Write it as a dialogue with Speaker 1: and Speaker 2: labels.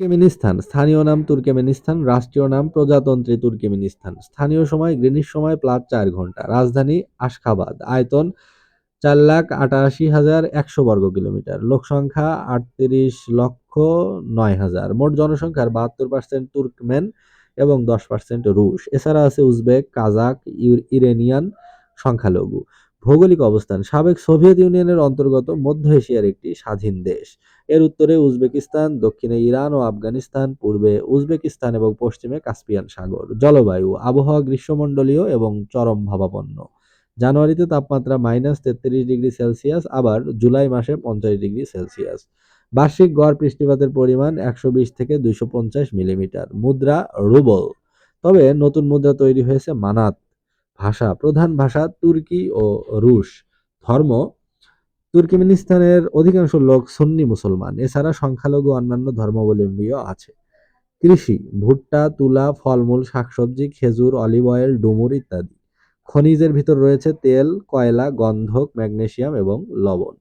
Speaker 1: Turkmenistan, স্থানীয় নাম Turkmenistan, রাষ্ট্রীয় নাম প্রজাতন্ত্রী তুর্কমেনিস্তান। স্থানীয় সময়, গ্রিনিচ সময় প্লাস চার ঘণ্টা। রাজধানী আশখাবাদ, আয়তন চার লাখ আটাশি হাজার একশো বর্গ কিলোমিটার। লোক সংখ্যা আটত্রিশ লক্ষ নয় হাজার। মোট জনসংখ্যার বাহাত্তর পার্সেন্ট তুর্কমেন এবং দশ পার্সেন্ট রুশ। এছাড়া আছে উজবেক, কাজাক ইরেনিয়ান সংখ্যালঘু। ভৌগোলিক অবস্থান। সাবেক সোভিয়েত ইউনিয়নের অন্তর্গত মধ্য এশিয়ার একটি স্বাধীন দেশ। এর উত্তরে উজবেকিস্তান, দক্ষিণে ইরান ও আফগানিস্তান, পূর্বে উজবেকিস্তান এবং পশ্চিমে কাস্পিয়ান সাগর। জলবায়ু, আবহাওয়া, গ্রীষ্মমণ্ডলীয় এবং চরম ভাবাপন্ন। জানুয়ারিতে তাপমাত্রা মাইনাস তেত্রিশ ডিগ্রি সেলসিয়াস, আবার জুলাই মাসে পঞ্চাশ ডিগ্রি সেলসিয়াস। বার্ষিক গড় বৃষ্টিপাতের পরিমাণ একশো বিশ থেকে দুইশো পঞ্চাশ মিলিমিটার। মুদ্রা, রুবল। তবে নতুন মুদ্রা তৈরি হয়েছে মানাত ভাষা, প্রধান ভাষা তুর্কি ও রুশ। ধর্ম, তুর্কিমিনিস্তানের অধিকাংশ লোক সুন্নি মুসলমান। এছাড়া সংখ্যালঘু অন্যান্য ধর্মাবলম্বীও আছে। কৃষি, ভুট্টা, তুলা, ফলমূল, শাকসবজি, খেজুর, অলিভ অয়েল, ডুমুর ইত্যাদি। খনিজের ভিতর রয়েছে তেল, কয়লা, গন্ধক, ম্যাগনেশিয়াম এবং লবণ।